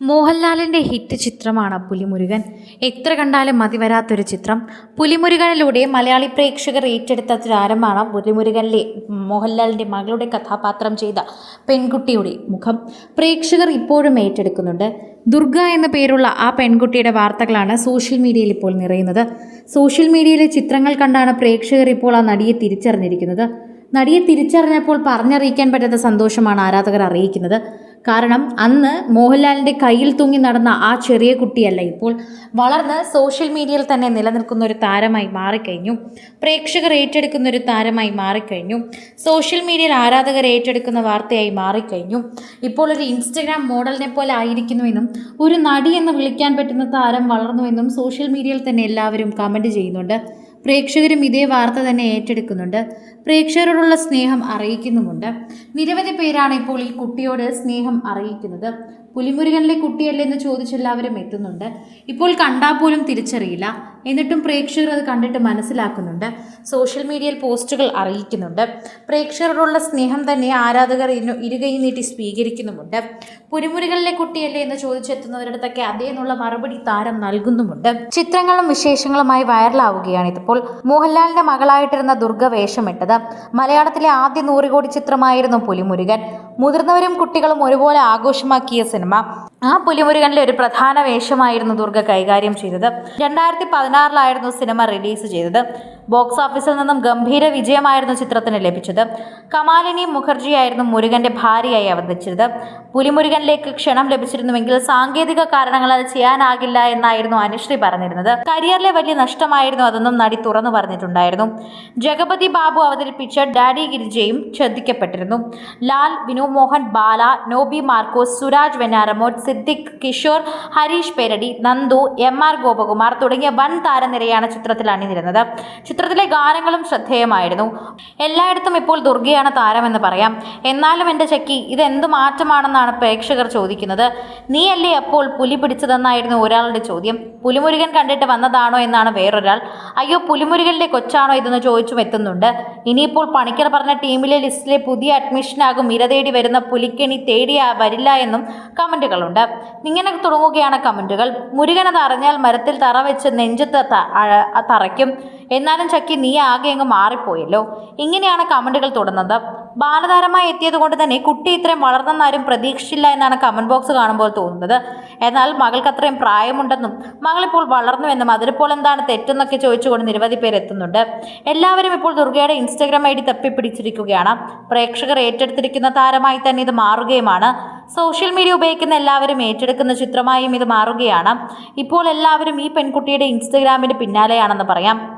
മോഹൻലാലിന്റെ ഹിറ്റ് ചിത്രമാണ് പുലിമുരുകൻ. എത്ര കണ്ടാലും മതി വരാത്തൊരു ചിത്രം. പുലിമുരുകനിലൂടെ മലയാളി പ്രേക്ഷകർ ഏറ്റെടുത്ത താരമാണ് പുലിമുരുകനിലെ മോഹൻലാലിന്റെ മകളുടെ കഥാപാത്രം ചെയ്ത പെൺകുട്ടിയുടെ മുഖം. പ്രേക്ഷകർ ഇപ്പോഴും ഏറ്റെടുക്കുന്നുണ്ട്. ദുർഗ എന്ന പേരുള്ള ആ പെൺകുട്ടിയുടെ വാർത്തകളാണ് സോഷ്യൽ മീഡിയയിൽ ഇപ്പോൾ നിറയുന്നത്. സോഷ്യൽ മീഡിയയിലെ ചിത്രങ്ങൾ കണ്ടാണ് പ്രേക്ഷകർ ഇപ്പോൾ ആ നടിയെ തിരിച്ചറിഞ്ഞിരിക്കുന്നത്. നടിയെ തിരിച്ചറിഞ്ഞപ്പോൾ പറഞ്ഞറിയിക്കാൻ പറ്റാത്ത സന്തോഷമാണ് ആരാധകർ അറിയിക്കുന്നത്. കാരണം അന്ന് മോഹൻലാലിന്റെ കയ്യിൽ തൂങ്ങി നടന്ന ആ ചെറിയ കുട്ടിയല്ല ഇപ്പോൾ. വളർന്ന് സോഷ്യൽ മീഡിയയിൽ തന്നെ നിലനിൽക്കുന്ന ഒരു താരമായി മാറിക്കഴിഞ്ഞു. പ്രേക്ഷകർ ഏറ്റെടുക്കുന്ന ഒരു താരമായി മാറിക്കഴിഞ്ഞു. സോഷ്യൽ മീഡിയയിൽ ആരാധകർ ഏറ്റെടുക്കുന്ന വാർത്തയായി മാറിക്കഴിഞ്ഞു. ഇപ്പോൾ ഒരു ഇൻസ്റ്റഗ്രാം മോഡലിനെ പോലെ ആയിരിക്കുന്നുവെന്നും ഒരു നടി എന്ന് വിളിക്കാൻ പറ്റുന്ന താരം വളർന്നുവെന്നും സോഷ്യൽ മീഡിയയിൽ തന്നെ എല്ലാവരും കമന്റ് ചെയ്യുന്നുണ്ട്. പ്രേക്ഷകരും ഇതേ വാർത്ത തന്നെ ഏറ്റെടുക്കുന്നുണ്ട്. പ്രേക്ഷകരോടുള്ള സ്നേഹം അറിയിക്കുന്നുമുണ്ട്. നിരവധി പേരാണ് ഇപ്പോൾ ഈ കുട്ടിയോട് സ്നേഹം അറിയിക്കുന്നത്. പുലിമുരുകനിലെ കുട്ടിയല്ലേ എന്ന് ചോദിച്ചെല്ലാവരും എത്തുന്നുണ്ട്. ഇപ്പോൾ കണ്ടാൽ പോലും തിരിച്ചറിയില്ല. എന്നിട്ടും പ്രേക്ഷകർ അത് കണ്ടിട്ട് മനസ്സിലാക്കുന്നുണ്ട്. സോഷ്യൽ മീഡിയയിൽ പോസ്റ്റുകൾ അറിയിക്കുന്നുണ്ട്. പ്രേക്ഷകരോടുള്ള സ്നേഹം തന്നെ ആരാധകർ ഇരുകൈ നീട്ടി സ്വീകരിക്കുന്നുമുണ്ട്. പുലിമുരുകനിലെ കുട്ടിയല്ലേ എന്ന് ചോദിച്ചെത്തുന്നവരടുത്തൊക്കെ അതേ എന്നുള്ള മറുപടി താരം നൽകുന്നുമുണ്ട്. ചിത്രങ്ങളും വിശേഷങ്ങളുമായി വൈറലാവുകയാണ് ഇതിപ്പോൾ. മോഹൻലാലിന്റെ മകളായിട്ടിരുന്ന ദുർഗ വേഷമിട്ടത് മലയാളത്തിലെ ആദ്യ നൂറുകോടി ചിത്രമായിരുന്നു പുലിമുരുകൻ. മുതിർന്നവരും കുട്ടികളും ഒരുപോലെ ആഘോഷമാക്കിയ സിനിമ ആ പുലിമുരുകനിലെ ഒരു പ്രധാന വേഷമായിരുന്നു ദുർഗ കൈകാര്യം ചെയ്തത്. രണ്ടായിരത്തി പതിനാറിലായിരുന്നു സിനിമ റിലീസ് ചെയ്തത്. ബോക്സ് ഓഫീസിൽ നിന്നും ഗംഭീര വിജയമായിരുന്നു ചിത്രത്തിന് ലഭിച്ചത്. കമാലിനി മുഖർജിയായിരുന്നു മുരുകന്റെ ഭാര്യയായി അവതരിച്ചത്. പുലിമുരുകനിലേക്ക് ക്ഷണം ലഭിച്ചിരുന്നുവെങ്കിൽ സാങ്കേതിക അത് ചെയ്യാനാകില്ല എന്നായിരുന്നു അനുശ്രീ പറഞ്ഞിരുന്നത്. കരിയറിലെ വലിയ നഷ്ടമായിരുന്നു അതെന്നും നടി തുറന്നു പറഞ്ഞിട്ടുണ്ടായിരുന്നു. ജഗപതി ബാബു അവതരിപ്പിച്ച ഡാഡി ഗിരിജയും ശ്രദ്ധിക്കപ്പെട്ടിരുന്നു ലാൽ വിനു മോഹൻ ബാല നോബി മാർക്കോസ് സുരാജ് വെനാരമോ സിദ്ദിഖ് കിഷോർ ഹരീഷ് പേരടി നന്ദു എം ആർ ഗോപകുമാർ തുടങ്ങിയ വൻ താരനിരയാണ് ചിത്രത്തിൽ അണിനിരുന്നത്. ചിത്രത്തിലെ ഗാനങ്ങളും ശ്രദ്ധേയമായിരുന്നു. എല്ലായിടത്തും ഇപ്പോൾ ദുർഗയാണ് താരമെന്ന് പറയാം. എന്നാലും എന്റെ ചക്കി ഇതെന്ത് മാറ്റമാണെന്നാണ് പ്രേക്ഷകർ ചോദിക്കുന്നത്. നീയല്ലേ അപ്പോൾ പുലി പിടിച്ചതെന്നായിരുന്നു ഒരാളുടെ ചോദ്യം. പുലിമുരുകൻ കണ്ടിട്ട് വന്നതാണോ എന്നാണ് വേറൊരാൾ. അയ്യോ പുലിമുരുകനിലെ കൊച്ചാണോ ഇതെന്ന് ചോദിച്ചും എത്തുന്നുണ്ട്. ഇനിയിപ്പോൾ പണിക്കർ പറഞ്ഞ ടീമിലെ ലിസ്റ്റിലെ പുതിയ അഡ്മിഷനാകും ഇര തേടി വരുന്ന പുലിക്കണി തേടിയാ വരില്ല എന്നും കമന്റുകളുണ്ട് ഇങ്ങനെ തുടങ്ങുകയാണ് കമന്റുകൾ മുരുകൻ അത് അറിഞ്ഞാൽ മരത്തിൽ തറ വെച്ച് നെഞ്ചത്ത് തറയ്ക്കും. എന്നാലും ചക്കി നീ ആകെ അങ്ങ് മാറിപ്പോയല്ലോ. ഇങ്ങനെയാണ് കമന്റുകൾ തുടർന്നത് ബാലതാരമായി എത്തിയത് കൊണ്ട് തന്നെ കുട്ടി ഇത്രയും വളർന്നെന്നാരും പ്രതീക്ഷിച്ചില്ല എന്നാണ് കമന്റ് ബോക്സ് കാണുമ്പോൾ തോന്നുന്നത്. എന്നാൽ മകൾക്ക് അത്രയും പ്രായമുണ്ടെന്നും മകളിപ്പോൾ വളർന്നുവെന്നും അതിലിപ്പോൾ എന്താണ് തെറ്റെന്നൊക്കെ ചോദിച്ചുകൊണ്ട് നിരവധി പേർ എത്തുന്നുണ്ട്. എല്ലാവരും ഇപ്പോൾ ദുർഗയുടെ ഇൻസ്റ്റഗ്രാം ഐ ഡി തപ്പിപ്പിടിച്ചിരിക്കുകയാണ്. പ്രേക്ഷകർ ഏറ്റെടുത്തിരിക്കുന്ന താരമായി തന്നെ ഇത് മാറുകയുമാണ്. സോഷ്യൽ മീഡിയ ഉപയോഗിക്കുന്ന എല്ലാവരും ഏറ്റെടുക്കുന്ന ചിത്രമായും ഇത് മാറുകയാണ്. ഇപ്പോൾ എല്ലാവരും ഈ പെൺകുട്ടിയുടെ ഇൻസ്റ്റഗ്രാമിന് പിന്നാലെയാണെന്ന് പറയാം.